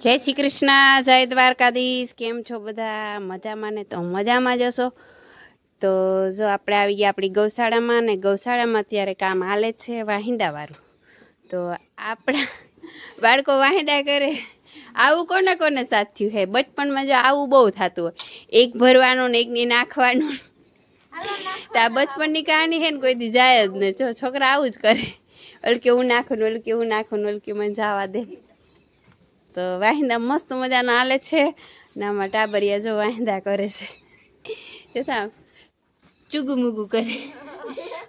જય શ્રી કૃષ્ણ, જય દ્વારકાધીશ. કેમ છો બધા? મજામાં ને? તો મજામાં જશો તો જો આપણે આવી ગયા આપણી ગૌશાળામાં ને ગૌશાળામાં અત્યારે કામ હાલે છે વાહિંદાવાળું. તો આપણા બાળકો વાહિંદા કરે. આવું કોને કોને સાચ્યું હે, બચપણમાં જો આવું બહુ થતું હોય. એક ભરવાનું ને એકને નાખવાનું. તો આ બચપનની કહાની છે ને કોઈ દી જાય જ ને. જો છોકરા આવું જ કરે. ઓલું કેવું નાખું ને ઓલું કેવું નાખું ને ઓલું કે મને જવા દે. તો વાહિંદા મસ્ત મજાના હાલે છે. ને આમાં ટાબરિયા જો વાહિંદા કરે છે. જોતા ચુગુમુગુ કરે.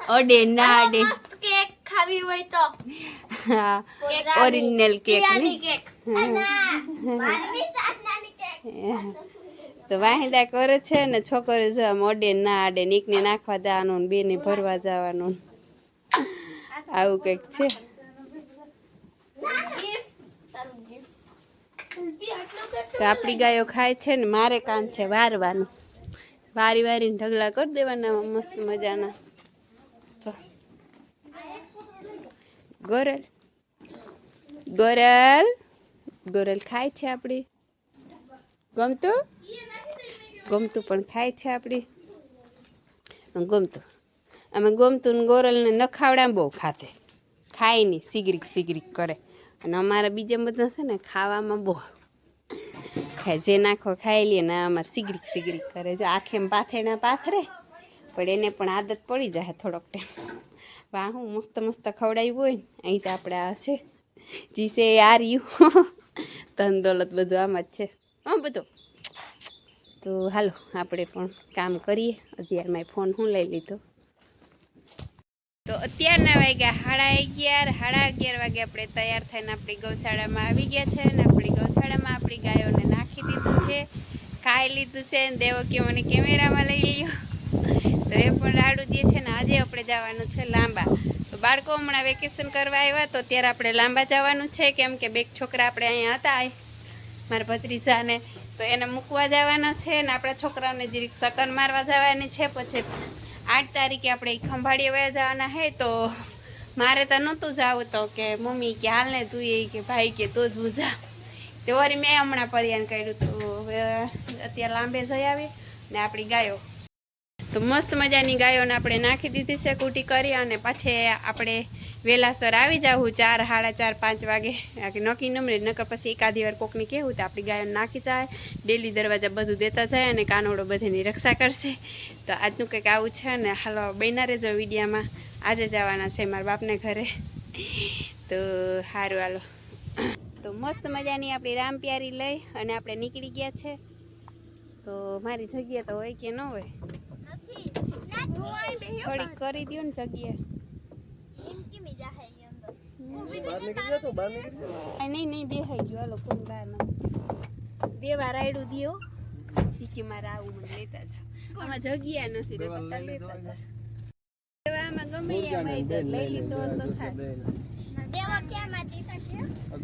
અડે ના અડે. કેક ખાવી હોય તો. હા. Original cake. તો વાહિંદા કરે છે ને છોકરો જો આમ અડે ના અડે. નીકને નાખવા જવાનું ને બેને ભરવા જવાનું. આવું કંઈક છે. આપણી ગાયો ખાય છે ને, મારે કામ છે વારવાનું. વારી વારીને ઢગલા કરી દેવાના મસ્ત મજાના. ગોરલ. ગોરલ. ગોરલ ખાય છે આપણી. ગમતું? ગમતું પણ ખાય છે આપણી. ગમતું. અમે ગમતું ને ગોરલને નખાવડામાં બહુ ખાતે. ખાય નહીં, સિગરીક સિગરીક કરે. અને અમારા બીજા બધા છે ને ખાવામાં બહુ ખાય. જે નાખો ખાઈ લે ને અમારે સિગરીક સિગરીક કરે. જો આખે પાથેના પાથરે, પણ એને પણ આદત પડી જાય થોડોક ટાઈમ. વાહ હું મસ્ત મસ્ત ખવડાવ્યું હોય ને, અહીં તો આપણે આ છે, જીસે આ રહ્યું ધન, દોલત બધું આમ જ છે. હા, બધું. તો હાલો, આપણે પણ કામ કરીએ. અત્યારમાં ફોન હું લઈ લીધો. તો અત્યારના વાગ્યા સાડા અગિયાર સાડા અગિયાર વાગે આપણે તૈયાર થઈને આપણી ગૌશાળામાં આવી ગયા છે અને આપણી ગૌશાળામાં આપણી ગાયોને નાખી દીધું છે. ખાઈ લીધું છે અને દેવો કે મને કેમેરામાં લઈ લ્યો. તો એ પણ રાડું દે છે ને આજે આપણે જવાનું છે લાંબા. તો બાળકો હમણાં વેકેશન કરવા આવ્યા તો ત્યારે આપણે લાંબા જવાનું છે. કેમ કે બે છોકરા આપણે અહીંયા હતા. મારા ભત્રીજાને. તો એને મૂકવા જવાના છે ને આપણા છોકરાઓને જરીક સકન મારવા જવાની છે. પછી આઠ તારીખે આપણે ખંભાળીએ વયા જવાના હે, તો મારે તો નહોતું જવું તો કે મમ્મી કે હાલ ને તું એ કે ભાઈ કે તો જ હું જા તો વળી મેં હમણાં પરિયાન કર્યું તો હવે અત્યારે લાંબે જઈ આવી ને આપણી ગાયો. તો મસ્ત મજાની ગાયોને આપણે નાખી દીધી છે કૂટી કરી અને પાછે આપણે વહેલાસર આવી જાવું ચાર સાડા ચાર પાંચ વાગે. નક્કી નમરે નકર પછી એકાદી વાર કોકને કહેવું તો આપણી ગાયો નાખી જાય. ડેલી દરવાજા બધું દેતા જાય અને કાનોડો બધીની રક્ષા કરશે. તો આજનું કંઈક આવું છે ને હાલો બહેના રહેજો વિડીયામાં. આજે જવાના છે મારા બાપને ઘરે. તો સારું હાલો. તો મસ્ત મજાની આપણી રામ પ્યારી લઈ અને આપણે નીકળી ગયા છે. તો મારી જગ્યા તો હોય કે ન હોય? થોડીક કરી દઉં ને જગ્યા એમ કેમી જાહે ઈ અંદર આ નહીં નહીં બેહાઈ ગયો હાલો કોઈ બહાર ન. દેવા રાયડું દિયો. કે મારે આવું મને લેતા જાઓ. આમાં જગ્યા નથી તો લેતા આમાં ગમે એમ તો લઈ લીધો તો થાય. દેવા ક્યાં માંથી થશે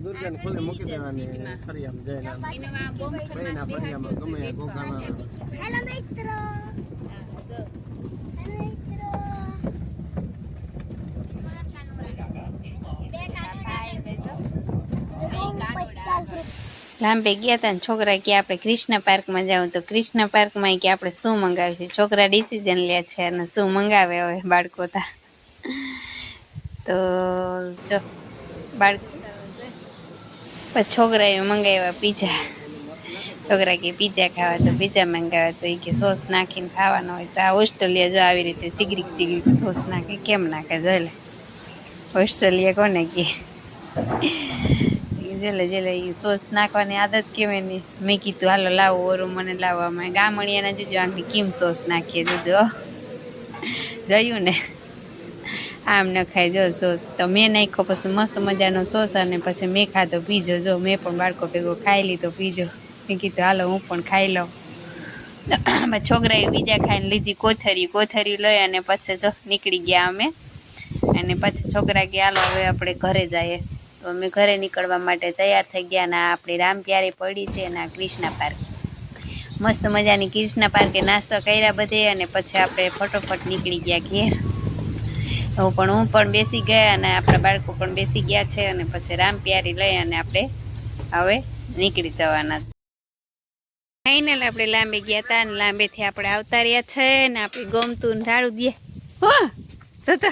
દુર્ગાને ખોલે મૂકી દેવાની ફરી આમ જઈને આમ. બોમ્બ બેયના ફરિયામાં ગમે ત્યાં ઘોઘામાં. હેલો મિત્રો હેલો મિત્રો બે કાનોડા લાંબે ગયા હતા ને છોકરા કે આપણે કૃષ્ણ પાર્કમાં જાવ તો કૃષ્ણ પાર્કમાં કે આપણે શું મંગાવ્યું છોકરા ડિસિઝન લે છે અને શું મંગાવે હવે બાળકો તા. તો જો, બાળકો છોકરાએ મંગાવ્યા પીઝા છોકરા કે પીઝા ખાવા તો પીઝા મંગાવ્યા તો એ કે સોસ નાખીને ખાવાનો હોય તો આ ઓસ્ટ્રેલિયા જો આવી રીતે ચીગરીક ચીગરીક સોસ નાખે, કેમ નાખે? જોઈ લે ઓસ્ટ્રેલિયા કોને કે? જેલે જેલે એ સોસ નાખવાની આદત કેવાય ને? મેં કીધું, હાલો, લાવો ઓરું મને લાવવા અમે ગામડિયાના જોજો આંખની કેમ સોસ નાખીએ? જોજો જોયું ને. આમ ન ખાય. જો, સોસ તો મેં નાખ્યો, પછી મસ્ત મજાનો સોસ અને પછી મેં ખાધો પીજો. જો, મેં પણ બાળકો ભેગો ખાઈ લીધો પીજો. મેં કીધું, હાલો, હું પણ ખાઈ લઉં. છોકરાએ બીજા ખાઈને લીધી કોથરી. કોથરી લઈ અને પછી જો નીકળી ગયા અમે. અને પછી છોકરા કે, હાલો, હવે આપણે ઘરે જઈએ. અમે ઘરે નીકળવા માટે તૈયાર થઈ ગયા આ આપણી રામ પ્યારે પડી છે અને આ કૃષ્ણા પાર્ક. મસ્ત મજાની કૃષ્ણા પાર્કે નાસ્તો કર્યા બધે અને પછી આપણે ફટોફટ નીકળી ગયા ઘેર. હું પણ હું પણ બેસી ગયા અને આપણા બાળકો પણ બેસી ગયા છે અને પછી રામ પ્યારી લઈ અને આપણે હવે નીકળી જવાના. ફાઇનલ આપણે લાંબે ગયા હતા અને લાંબેથી આપણે આવતા રહ્યા છે ને આપણે ગમતું ને ઢાળું દે. હો, જતો.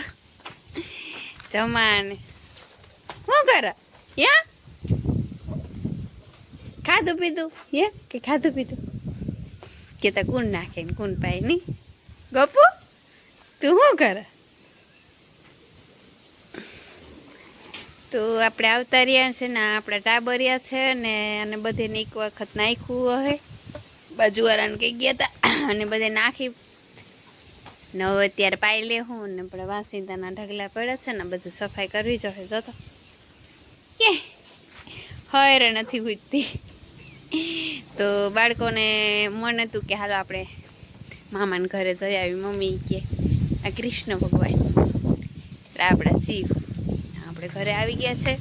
જમાને શું કરે યા? ખાધું પીધું? હે કે ખાધું પીધું? કે તા કુણ નાખે ને કુણ પાય નહીં ગપુ, તું શું કરે? તો આપણે આવતા રહ્યા છે ને, આપણે ટાબરિયા છે ને, અને બધેને એક વખત નાખ્યું હોય. બાજુવાળાને કહી ગયા હતા અને બધે નાખી. ને હવે અત્યારે પાઈ લેવું ને આપણે વાસિંદાના ઢગલા પડ્યા છે ને, બધું સફાઈ કરવી જોઈએ તો. કે? હરે નથી ગુજતી તો બાળકોને મન હતું કે હાલો આપણે મામાને ઘરે જઈ આવી, મમ્મી કે આ કૃષ્ણ ભગવાન. આપણા શિવ. આપણે ઘરે આવી ગયા છે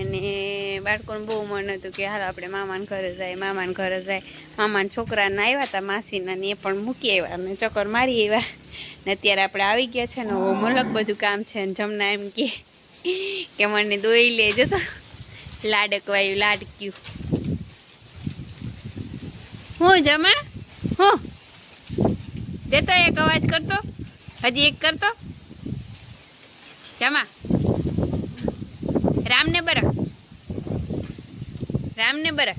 અને બાળકોને બહુ મન હતું કે હાલો આપણે મામાને ઘરે જાય મામાને ઘરે જાય મામાના છોકરાને આવ્યા હતા માસીના ને એ પણ મૂકી આવ્યા અને ચક્કર મારી આવ્યા. ને અત્યારે આપણે આવી ગયા છે ને મલક બધું કામ છે ને જમના એમ કે કે મને દોઈ લેજો તો. લાડકવાયું, લાડક્યું. હું જમા? હું? દેતો એક અવાજ કરતો? હજી એક કરતો? જમા. રામને બરા. રામને બરા.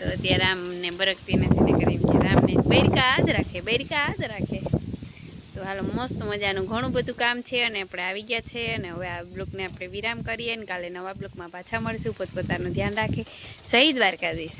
તો ત્યાં રામને બરકતી નથી ને કરી. રામને બેરિકા હાથ રાખે, બેરિકા હાથ રાખે. તો હાલો, મસ્ત મજાનું. ઘણું બધું કામ છે અને આપણે આવી ગયા છે અને હવે આ બ્લોકને આપણે વિરામ કરીએ અને કાલે નવા બ્લોકમાં પાછા મળશું. પોતપોતાનું ધ્યાન રાખી. સહી દ્વારકાધીશ.